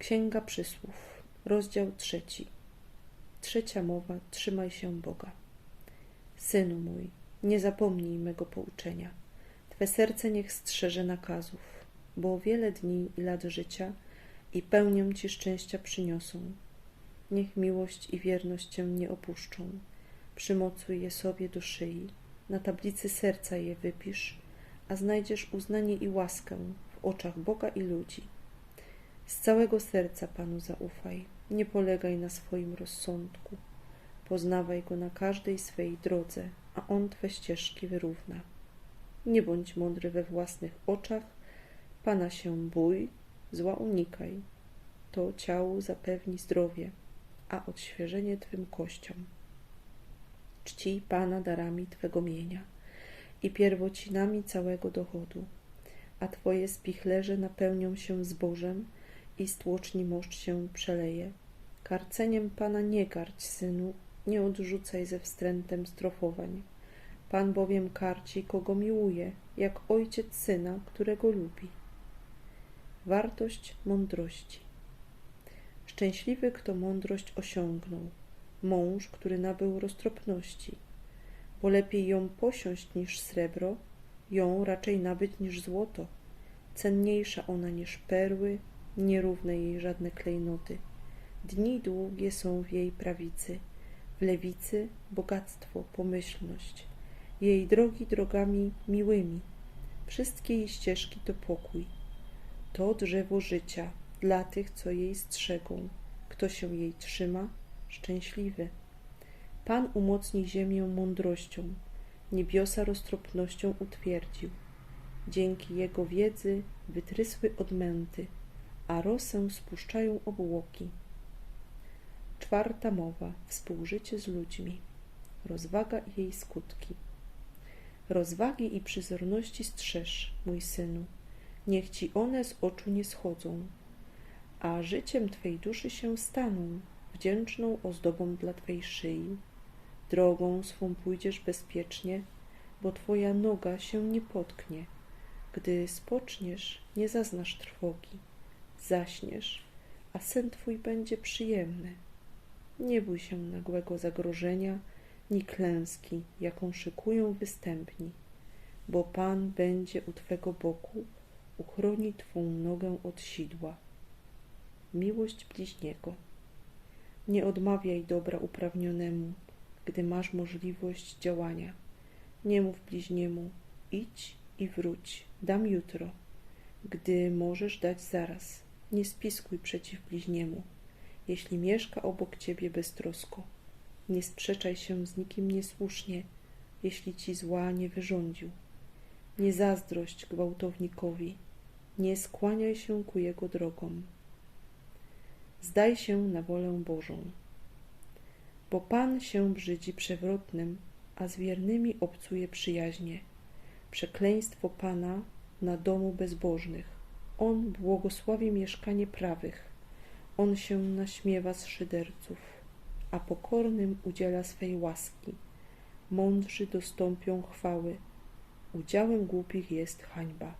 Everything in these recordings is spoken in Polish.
Księga Przysłów, rozdział trzeci. Trzecia mowa, trzymaj się Boga. Synu mój, nie zapomnij mego pouczenia. Twe serce niech strzeże nakazów, bo wiele dni i lat życia i pełnią ci szczęścia przyniosą. Niech miłość i wierność cię nie opuszczą. Przymocuj je sobie do szyi, na tablicy serca je wypisz, a znajdziesz uznanie i łaskę w oczach Boga i ludzi. Z całego serca Panu zaufaj, nie polegaj na swoim rozsądku. Poznawaj Go na każdej swej drodze, a On Twe ścieżki wyrówna. Nie bądź mądry we własnych oczach, Pana się bój, zła unikaj. To ciału zapewni zdrowie, a odświeżenie Twym kościom. Czcij Pana darami Twego mienia i pierwocinami całego dochodu, a Twoje spichlerze napełnią się zbożem, i stłoczni moszcz się przeleje. Karceniem Pana nie karć, synu, nie odrzucaj ze wstrętem strofowań. Pan bowiem karci, kogo miłuje, jak ojciec syna, którego lubi. Wartość mądrości. Szczęśliwy, kto mądrość osiągnął, mąż, który nabył roztropności, bo lepiej ją posiąść niż srebro, ją raczej nabyć niż złoto, cenniejsza ona niż perły, nierówne jej żadne klejnoty. Dni długie są w jej prawicy, w lewicy bogactwo, pomyślność, jej drogi drogami miłymi, wszystkie jej ścieżki to pokój. To drzewo życia dla tych, co jej strzegą, kto się jej trzyma, szczęśliwy. Pan umocni ziemię mądrością, niebiosa roztropnością utwierdził. Dzięki jego wiedzy wytrysły odmęty a rosę spuszczają obłoki. Czwarta mowa współżycie z ludźmi. Rozwaga i jej skutki. Rozwagi i przyzorności strzeż, mój synu, niech ci one z oczu nie schodzą, a życiem twej duszy się staną, wdzięczną ozdobą dla twej szyi. Drogą swą pójdziesz bezpiecznie, bo twoja noga się nie potknie. Gdy spoczniesz, nie zaznasz trwogi zaśniesz, a sen twój będzie przyjemny. Nie bój się nagłego zagrożenia, ni klęski, jaką szykują występni, bo Pan będzie u Twego boku, uchroni Twą nogę od sidła. Miłość bliźniego. Nie odmawiaj dobra uprawnionemu, gdy masz możliwość działania. Nie mów bliźniemu, idź i wróć, dam jutro, gdy możesz dać zaraz nie spiskuj przeciw bliźniemu, jeśli mieszka obok ciebie beztrosko. Nie sprzeczaj się z nikim niesłusznie, jeśli ci zła nie wyrządził. Nie zazdrość gwałtownikowi, nie skłaniaj się ku jego drogom. Zdaj się na wolę Bożą. Bo Pan się brzydzi przewrotnym, a z wiernymi obcuje przyjaźnie. Przekleństwo Pana na domu bezbożnych on błogosławi mieszkanie prawych, On się naśmiewa z szyderców, a pokornym udziela swej łaski. Mądrzy dostąpią chwały, udziałem głupich jest hańba.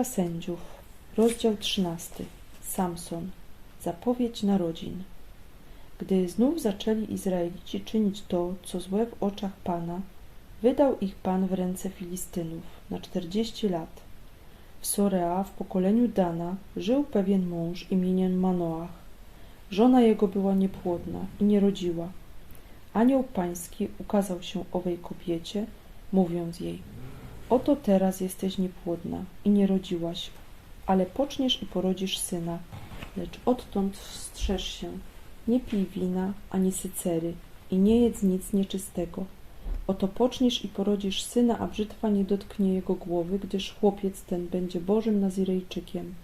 Księga Sędziów, rozdział 13. Samson. Zapowiedź narodzin. Gdy znów zaczęli Izraelici czynić to, co złe w oczach Pana, wydał ich Pan w ręce Filistynów na czterdzieści lat. W Sorea, w pokoleniu Dana, żył pewien mąż imieniem Manoach. Żona jego była niepłodna i nie rodziła. Anioł pański ukazał się owej kobiecie, mówiąc jej – Oto teraz jesteś niepłodna i nie rodziłaś, ale poczniesz i porodzisz syna. Lecz odtąd strzeż się, nie pij wina ani sycery i nie jedz nic nieczystego. Oto poczniesz i porodzisz syna, a brzytwa nie dotknie jego głowy, gdyż chłopiec ten będzie Bożym Nazirejczykiem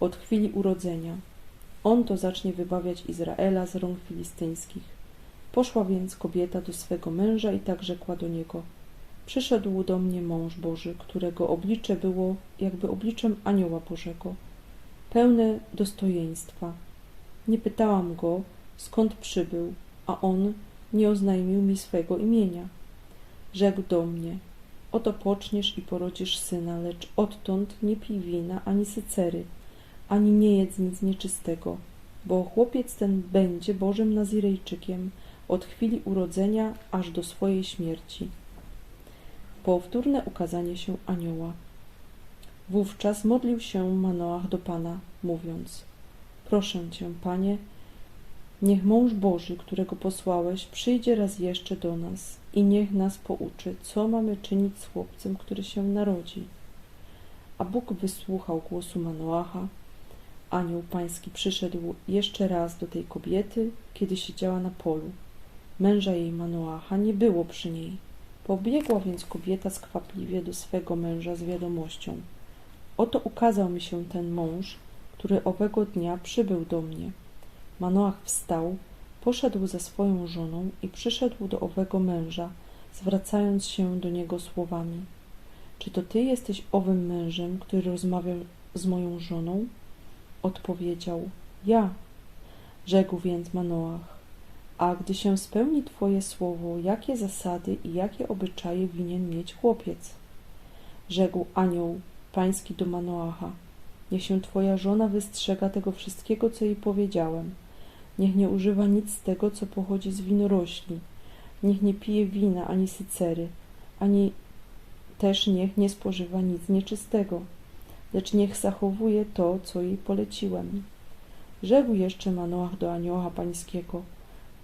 od chwili urodzenia. On to zacznie wybawiać Izraela z rąk filistyńskich. Poszła więc kobieta do swego męża i tak rzekła do niego – Przyszedł do mnie mąż Boży, którego oblicze było jakby obliczem anioła Bożego, pełne dostojeństwa. Nie pytałam go, skąd przybył, a on nie oznajmił mi swego imienia. Rzekł do mnie, oto poczniesz i porodzisz syna, lecz odtąd nie pij wina ani sycery, ani nie jedz nic nieczystego, bo chłopiec ten będzie Bożym Nazirejczykiem od chwili urodzenia aż do swojej śmierci powtórne ukazanie się anioła. Wówczas modlił się Manoach do Pana, mówiąc: Proszę cię, Panie, niech mąż Boży, którego posłałeś, przyjdzie raz jeszcze do nas i niech nas pouczy, co mamy czynić z chłopcem, który się narodzi. A Bóg wysłuchał głosu Manoacha. Anioł pański przyszedł jeszcze raz do tej kobiety, kiedy siedziała na polu. Męża jej Manoacha nie było przy niej. Pobiegła więc kobieta skwapliwie do swego męża z wiadomością. Oto ukazał mi się ten mąż, który owego dnia przybył do mnie. Manoach wstał, poszedł za swoją żoną i przyszedł do owego męża, zwracając się do niego słowami. Czy to ty jesteś owym mężem, który rozmawiał z moją żoną? Odpowiedział, ja. Rzekł więc Manoach, a gdy się spełni Twoje słowo, jakie zasady i jakie obyczaje winien mieć chłopiec? Rzekł anioł pański do Manoacha. Niech się Twoja żona wystrzega tego wszystkiego, co jej powiedziałem. Niech nie używa nic z tego, co pochodzi z winorośli. Niech nie pije wina ani sycery, ani też niech nie spożywa nic nieczystego, lecz niech zachowuje to, co jej poleciłem. Rzekł jeszcze Manoach do anioła pańskiego –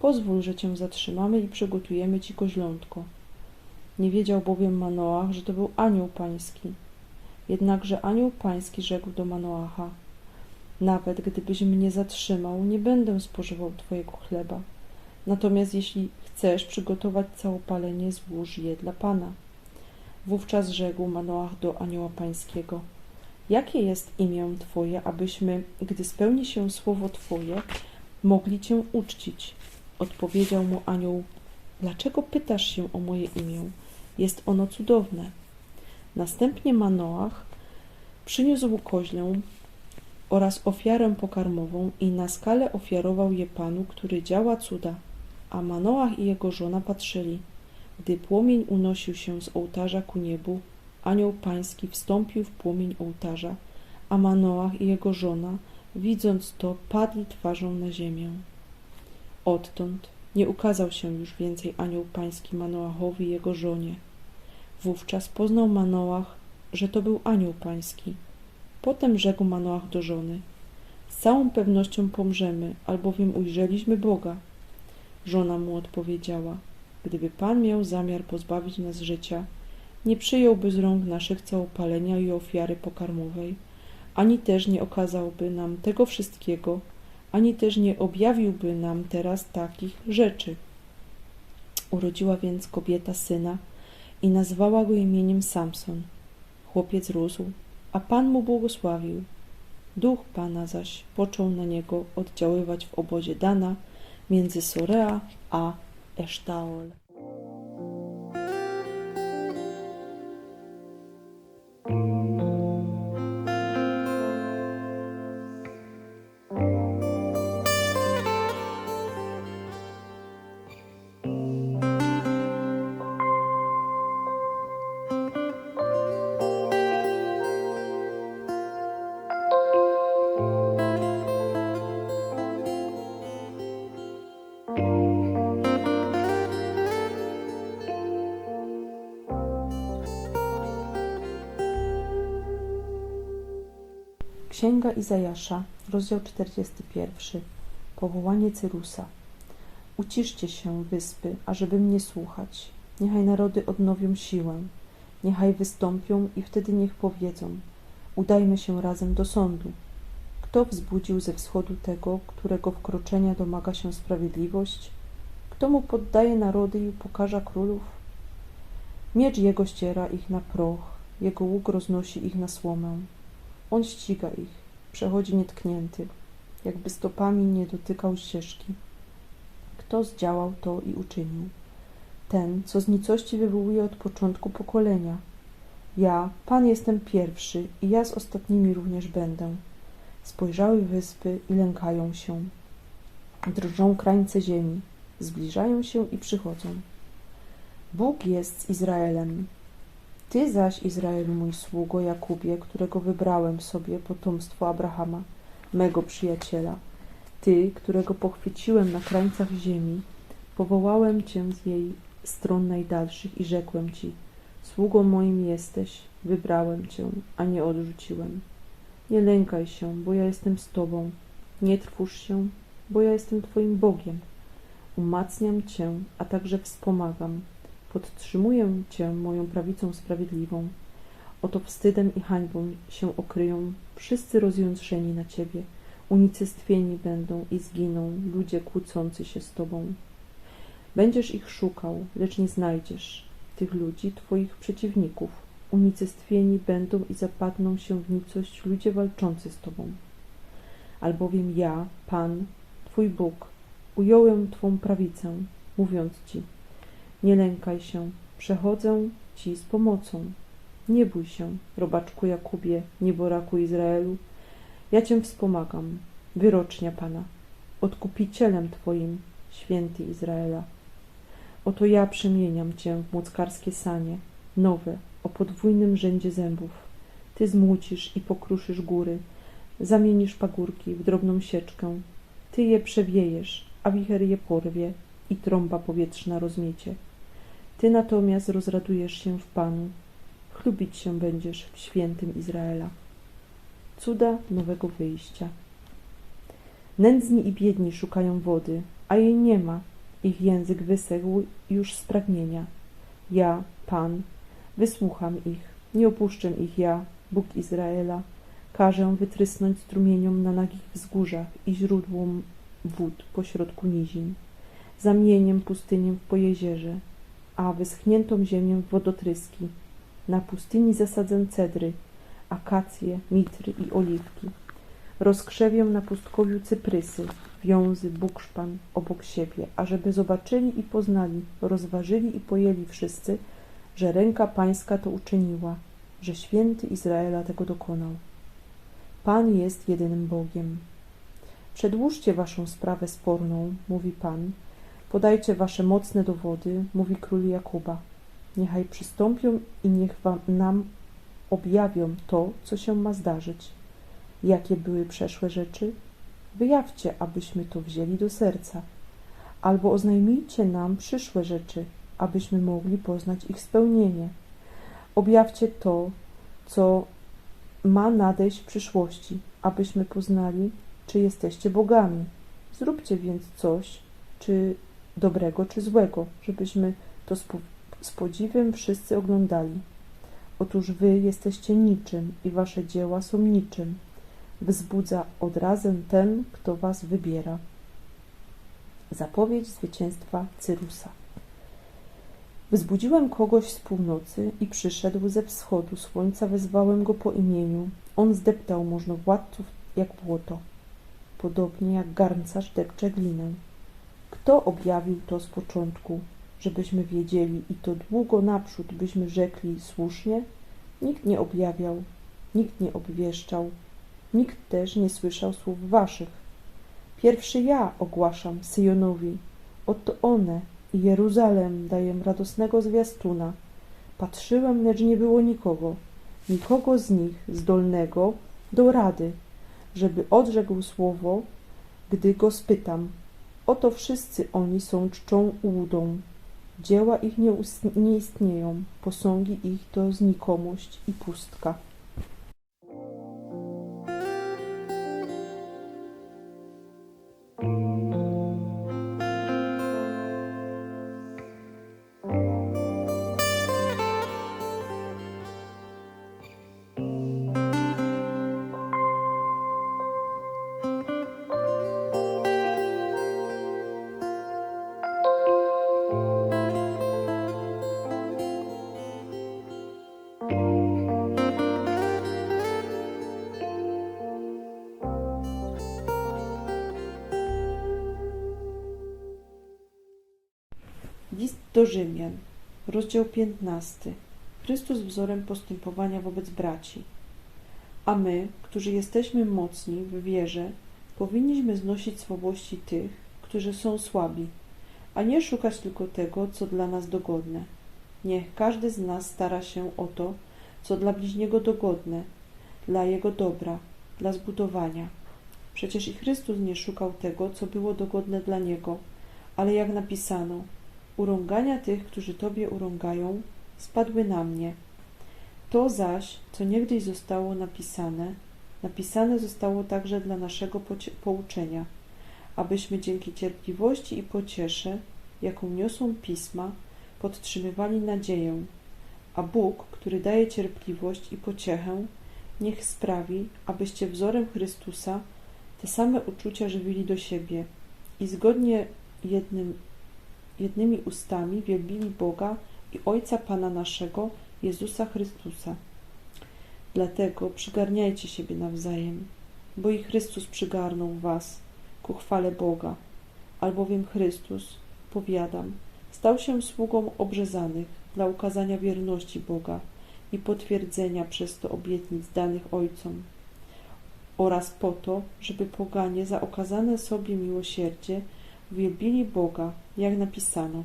Pozwól, że cię zatrzymamy i przygotujemy ci koźlątko. Nie wiedział bowiem Manoach, że to był anioł pański. Jednakże anioł pański rzekł do Manoacha, nawet gdybyś mnie zatrzymał, nie będę spożywał twojego chleba. Natomiast jeśli chcesz przygotować całopalenie, złóż je dla Pana. Wówczas rzekł Manoach do anioła pańskiego, jakie jest imię Twoje, abyśmy, gdy spełni się słowo Twoje, mogli Cię uczcić. Odpowiedział mu anioł, dlaczego pytasz się o moje imię? Jest ono cudowne. Następnie Manoach przyniósł koźlę oraz ofiarę pokarmową i na skalę ofiarował je Panu, który działa cuda. A Manoach i jego żona patrzyli. Gdy płomień unosił się z ołtarza ku niebu, anioł pański wstąpił w płomień ołtarza, a Manoach i jego żona, widząc to, padli twarzą na ziemię. Odtąd nie ukazał się już więcej anioł pański Manoachowi jego żonie. Wówczas poznał Manoach, że to był anioł pański. Potem rzekł Manoach do żony: Z całą pewnością pomrzemy, albowiem ujrzeliśmy Boga. Żona mu odpowiedziała: Gdyby Pan miał zamiar pozbawić nas życia, nie przyjąłby z rąk naszych całopalenia i ofiary pokarmowej, ani też nie okazałby nam tego wszystkiego, ani też nie objawiłby nam teraz takich rzeczy. Urodziła więc kobieta syna i nazwała go imieniem Samson. Chłopiec rósł, a Pan mu błogosławił. Duch Pana zaś począł na niego oddziaływać w obozie Dana między Sorea a Esztaol. Księga Izajasza, rozdział 41. Powołanie Cyrusa. Uciszcie się, wyspy, ażeby mnie słuchać. Niechaj narody odnowią siłę. Niechaj wystąpią i wtedy niech powiedzą. Udajmy się razem do sądu. Kto wzbudził ze wschodu tego, którego wkroczenia domaga się sprawiedliwość? Kto mu poddaje narody i upokarza królów? Miecz jego ściera ich na proch, jego łuk roznosi ich na słomę. On ściga ich, przechodzi nietknięty, jakby stopami nie dotykał ścieżki. Kto zdziałał to i uczynił? Ten, co z nicości wywołuje od początku pokolenia. Ja, Pan jestem pierwszy i ja z ostatnimi również będę. Spojrzały wyspy i lękają się. Drżą krańce ziemi, zbliżają się i przychodzą. Bóg jest z Izraelem. Ty zaś, Izraelu, mój sługo Jakubie, którego wybrałem sobie potomstwo Abrahama, mego przyjaciela. Ty, którego pochwyciłem na krańcach ziemi, powołałem cię z jej stron najdalszych i rzekłem ci, sługą moim jesteś, wybrałem cię, a nie odrzuciłem. Nie lękaj się, bo ja jestem z tobą. Nie trwóż się, bo ja jestem twoim Bogiem. Umacniam cię, a także wspomagam. Podtrzymuję cię moją prawicą sprawiedliwą. Oto wstydem i hańbą się okryją wszyscy rozjątrzeni na ciebie. Unicestwieni będą i zginą ludzie kłócący się z tobą. Będziesz ich szukał, lecz nie znajdziesz tych ludzi, twoich przeciwników. Unicestwieni będą i zapadną się w nicość ludzie walczący z tobą. Albowiem ja, Pan, twój Bóg, ująłem twą prawicę, mówiąc ci, nie lękaj się, przechodzę ci z pomocą. Nie bój się, robaczku Jakubie, nieboraku Izraelu, ja cię wspomagam, wyrocznia Pana, odkupicielem twoim, święty Izraela. Oto ja przemieniam cię w młockarskie sanie, nowe, o podwójnym rzędzie zębów. Ty zmucisz i pokruszysz góry, zamienisz pagórki w drobną sieczkę. Ty je przewiejesz, a wicher je porwie i trąba powietrzna rozmiecie. Ty natomiast rozradujesz się w Panu, chlubić się będziesz w świętym Izraela. Cuda nowego wyjścia. Nędzni i biedni szukają wody, a jej nie ma. Ich język wysechł już z pragnienia. Ja, Pan, wysłucham ich, nie opuszczę ich ja, Bóg Izraela. Każę wytrysnąć strumieniom na nagich wzgórzach i źródłom wód pośrodku nizin, zamieniem pustynię w pojezierze, a wyschniętą ziemię wodotryski. Na pustyni zasadzę cedry, akacje, mitry i oliwki. Rozkrzewię na pustkowiu cyprysy, wiązy, bukszpan obok siebie, ażeby zobaczyli i poznali, rozważyli i pojęli wszyscy, że ręka Pańska to uczyniła, że święty Izraela tego dokonał. Pan jest jedynym Bogiem. Przedłóżcie waszą sprawę sporną, mówi Pan, podajcie wasze mocne dowody, mówi król Jakuba. Niechaj przystąpią i niech wam, nam objawią to, co się ma zdarzyć. Jakie były przeszłe rzeczy? Wyjawcie, abyśmy to wzięli do serca. Albo oznajmijcie nam przyszłe rzeczy, abyśmy mogli poznać ich spełnienie. Objawcie to, co ma nadejść w przyszłości, abyśmy poznali, czy jesteście bogami. Zróbcie więc coś, czy dobrego, czy złego, żebyśmy to z, z podziwem wszyscy oglądali. Otóż wy jesteście niczym i wasze dzieła są niczym. Wzbudza odrazem ten, kto was wybiera. Zapowiedź zwycięstwa Cyrusa. Wzbudziłem kogoś z północy i przyszedł ze wschodu. Słońca wezwałem go po imieniu. On zdeptał możnowładców jak błoto, podobnie jak garncarz depcze glinę. Kto objawił to z początku, żebyśmy wiedzieli i to długo naprzód byśmy rzekli słusznie? Nikt nie objawiał, nikt nie obwieszczał, nikt też nie słyszał słów waszych. Pierwszy ja ogłaszam Syjonowi, oto one i Jeruzalem daję radosnego zwiastuna. Patrzyłem, lecz nie było nikogo, nikogo z nich zdolnego do rady, żeby odrzekł słowo, gdy go spytam. Oto wszyscy oni są czczą łudą. Dzieła ich nie, nie istnieją, posągi ich to znikomość i pustka. Do Rzymian, rozdział 15. Chrystus wzorem postępowania wobec braci. A my, którzy jesteśmy mocni w wierze, powinniśmy znosić słabości tych, którzy są słabi, a nie szukać tylko tego, co dla nas dogodne. Niech każdy z nas stara się o to, co dla bliźniego dogodne, dla jego dobra, dla zbudowania. Przecież i Chrystus nie szukał tego, co było dogodne dla niego, ale jak napisano, urągania tych, którzy Tobie urągają, spadły na mnie. To zaś, co niegdyś zostało napisane, napisane zostało także dla naszego pouczenia, abyśmy dzięki cierpliwości i pociesze, jaką niosą pisma, podtrzymywali nadzieję. A Bóg, który daje cierpliwość i pociechę, niech sprawi, abyście wzorem Chrystusa te same uczucia żywili do siebie i zgodnie jednym, jednymi ustami wielbili Boga i Ojca Pana naszego, Jezusa Chrystusa. Dlatego przygarniajcie siebie nawzajem, bo i Chrystus przygarnął was ku chwale Boga, albowiem Chrystus, powiadam, stał się sługą obrzezanych dla ukazania wierności Boga i potwierdzenia przez to obietnic danych Ojcom oraz po to, żeby poganie za okazane sobie miłosierdzie uwielbili Boga, jak napisano.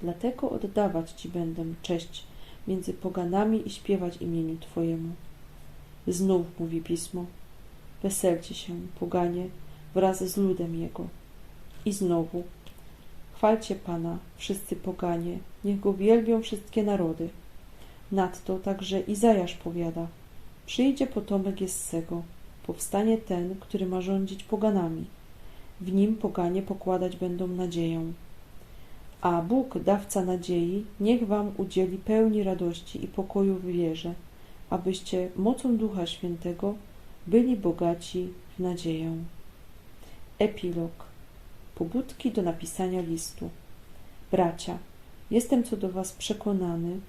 Dlatego oddawać Ci będę cześć między poganami i śpiewać imieniu Twojemu. Znów mówi Pismo, weselcie się, poganie, wraz z ludem Jego. I znowu, chwalcie Pana, wszyscy poganie, niech Go wielbią wszystkie narody. Nadto także Izajasz powiada, przyjdzie potomek Jessego, powstanie ten, który ma rządzić poganami. W nim poganie pokładać będą nadzieję. A Bóg, dawca nadziei, niech wam udzieli pełni radości i pokoju w wierze, abyście mocą Ducha Świętego byli bogaci w nadzieję. Epilog. Pobudki do napisania listu. Bracia, jestem co do was przekonany,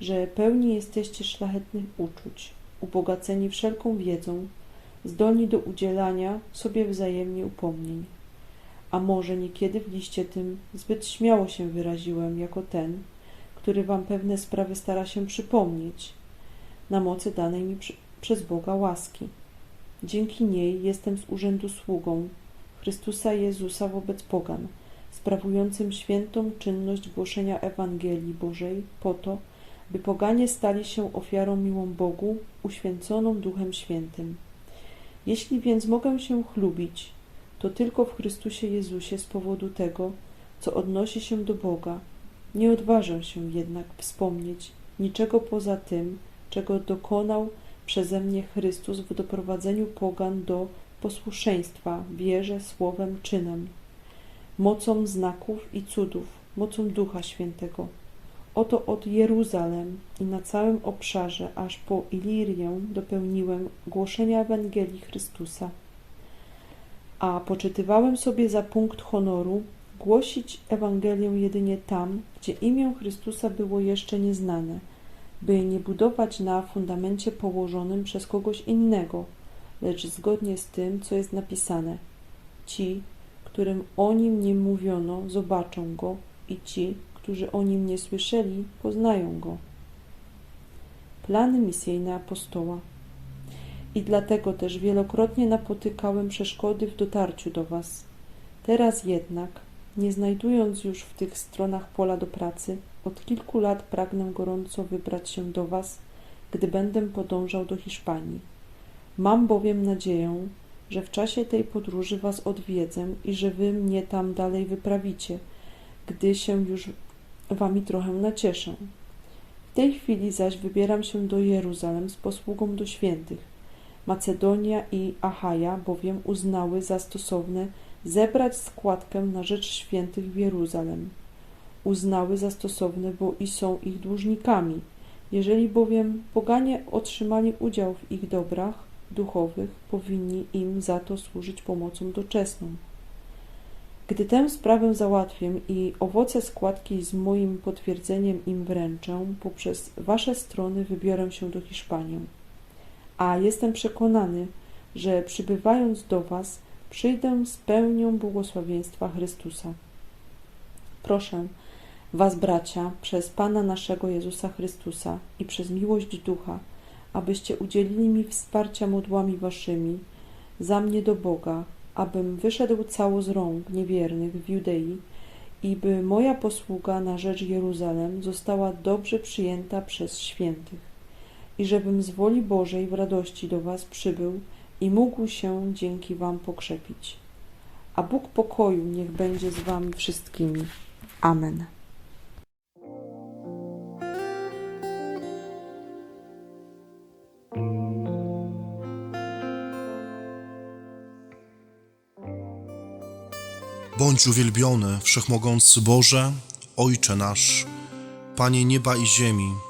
że pełni jesteście szlachetnych uczuć, ubogaceni wszelką wiedzą, zdolni do udzielania sobie wzajemnie upomnień a może niekiedy w liście tym zbyt śmiało się wyraziłem jako ten, który wam pewne sprawy stara się przypomnieć, na mocy danej mi przy, przez Boga łaski. Dzięki niej jestem z urzędu sługą Chrystusa Jezusa wobec pogan, sprawującym świętą czynność głoszenia Ewangelii Bożej po to, by poganie stali się ofiarą miłą Bogu, uświęconą Duchem Świętym. Jeśli więc mogę się chlubić, to tylko w Chrystusie Jezusie z powodu tego, co odnosi się do Boga. Nie odważę się jednak wspomnieć niczego poza tym, czego dokonał przeze mnie Chrystus w doprowadzeniu pogan do posłuszeństwa wierze, słowem, czynem, mocą znaków i cudów, mocą Ducha Świętego. Oto od Jeruzalem i na całym obszarze, aż po Ilirię dopełniłem głoszenia Ewangelii Chrystusa a poczytywałem sobie za punkt honoru głosić Ewangelię jedynie tam, gdzie imię Chrystusa było jeszcze nieznane, by nie budować na fundamencie położonym przez kogoś innego, lecz zgodnie z tym, co jest napisane. Ci, którym o nim nie mówiono, zobaczą go i ci, którzy o nim nie słyszeli, poznają go. Plany misyjne apostoła i dlatego też wielokrotnie napotykałem przeszkody w dotarciu do Was. Teraz jednak, nie znajdując już w tych stronach pola do pracy, od kilku lat pragnę gorąco wybrać się do Was, gdy będę podążał do Hiszpanii. Mam bowiem nadzieję, że w czasie tej podróży Was odwiedzę i że Wy mnie tam dalej wyprawicie, gdy się już Wami trochę nacieszę. W tej chwili zaś wybieram się do Jeruzalem z posługą do świętych, Macedonia i Achaja bowiem uznały za stosowne zebrać składkę na rzecz świętych w Jeruzalem. Uznały za stosowne, bo i są ich dłużnikami. Jeżeli bowiem poganie otrzymali udział w ich dobrach duchowych, powinni im za to służyć pomocą doczesną. Gdy tę sprawę załatwię i owoce składki z moim potwierdzeniem im wręczę, poprzez wasze strony wybiorę się do Hiszpanii a jestem przekonany, że przybywając do Was, przyjdę z pełnią błogosławieństwa Chrystusa. Proszę, Was, bracia, przez Pana naszego Jezusa Chrystusa i przez miłość Ducha, abyście udzielili mi wsparcia modłami waszymi za mnie do Boga, abym wyszedł cało z rąk niewiernych w Judei i by moja posługa na rzecz Jeruzalem została dobrze przyjęta przez świętych i żebym z woli Bożej w radości do was przybył i mógł się dzięki wam pokrzepić. A Bóg pokoju niech będzie z wami wszystkimi. Amen. Bądź uwielbiony, wszechmogący Boże, Ojcze nasz, Panie nieba i ziemi.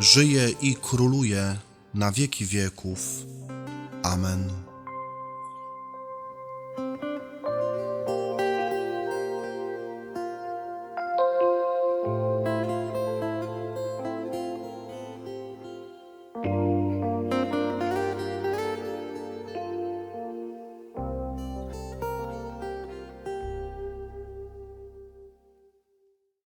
żyje i króluje na wieki wieków. Amen.